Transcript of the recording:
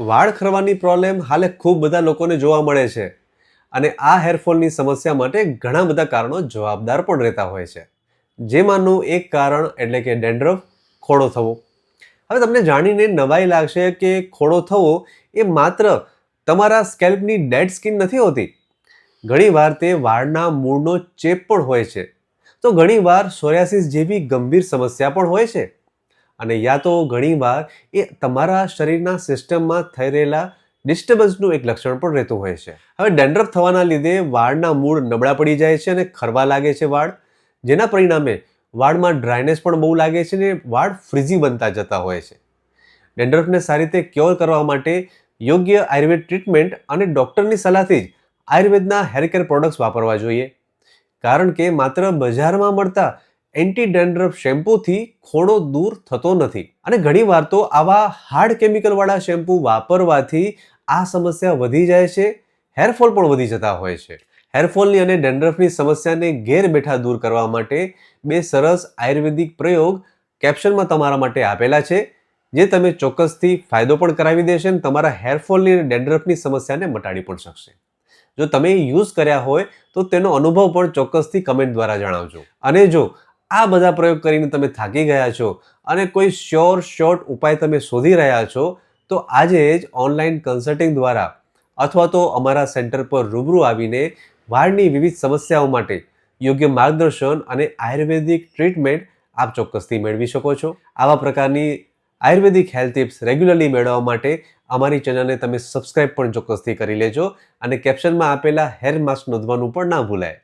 વાળ ખરવાની પ્રોબ્લેમ હાલે ખૂબ બધા લોકોને જોવા મળે છે. અને આ હેરફોલની સમસ્યા માટે ઘણા બધા કારણો જવાબદાર પણ રહેતા હોય છે. જેમાંનું એક કારણ એટલે કે ડેન્ડ્રફ, ખોડો થવો. હવે તમને જાણીને નવાઈ લાગશે કે ખોડો થવો એ માત્ર તમારા સ્કેલ્પની ડેડ સ્કિન નથી હોતી. ઘણીવાર તે વાળના મૂળનો ચેપ પણ હોય છે. તો ઘણીવાર સોરિયાસિસ જેવી ગંભીર સમસ્યા પણ હોય છે. અને યા તો ઘણીવાર એ તમારા શરીરના સિસ્ટમમાં થઈ રહેલા ડિસ્ટર્બન્સનું એક લક્ષણ પણ રહેતું હોય છે. હવે ડેન્ડ્રફ થવાના લીધે વાળના મૂળ નબળા પડી જાય છે અને ખરવા લાગે છે વાળ. જેના પરિણામે વાળમાં ડ્રાયનેસ પણ બહુ લાગે છે અને વાળ ફ્રીઝી બનતા જતા હોય છે. ડેન્ડ્રફને સારી રીતે ક્યોર કરવા માટે યોગ્ય આયુર્વેદ ટ્રીટમેન્ટ અને ડૉક્ટરની સલાહથી જ આયુર્વેદના હેર કેર પ્રોડક્ટ્સ વાપરવા જોઈએ. કારણ કે માત્ર બજારમાં મળતા એન્ટી ડેન્ડ્રફ શેમ્પૂથી ખોડો દૂર થતો નથી. અને ઘણીવાર તો આવા હાર્ડ કેમિકલવાળા શેમ્પૂ વાપરવાથી આ સમસ્યા વધી જાય છે. હેરફોલ પણ વધી જતા હોય છે. હેરફોલની અને ડેન્ડ્રફની સમસ્યાને ઘેર બેઠા દૂર કરવા માટે બે સરસ આયુર્વેદિક પ્રયોગ કેપ્શનમાં તમારા માટે આપેલા છે, જે તમે ચોક્કસથી ફાયદો પણ કરાવી દેશે અને તમારા હેરફોલની અને ડેન્ડ્રફની સમસ્યાને મટાડી પણ શકશે. જો તમે યુઝ કર્યા હોય તો તેનો અનુભવ પણ ચોક્કસથી કમેન્ટ દ્વારા જણાવજો. અને જો આ બધા પ્રયોગ કરીને તમે થાકી ગયા છો અને કોઈ શ્યોર શોર્ટ ઉપાય તમે શોધી રહ્યા છો, તો આજે જ ઓનલાઈન કન્સલ્ટિંગ દ્વારા અથવા તો અમારા સેન્ટર પર રૂબરૂ આવીને વાળની વિવિધ સમસ્યાઓ માટે યોગ્ય માર્ગદર્શન અને આયુર્વેદિક ટ્રીટમેન્ટ આપ ચોક્કસથી મેળવી શકો છો. આવા પ્રકારની આયુર્વેદિક હેલ્થ ટિપ્સ રેગ્યુલરલી મેળવવા માટે અમારી ચેનલને તમે સબસ્ક્રાઇબ પણ ચોક્કસથી કરી લેજો અને કેપ્શનમાં આપેલા હેર માસ્ક નોંધવાનું પણ ના ભૂલાય.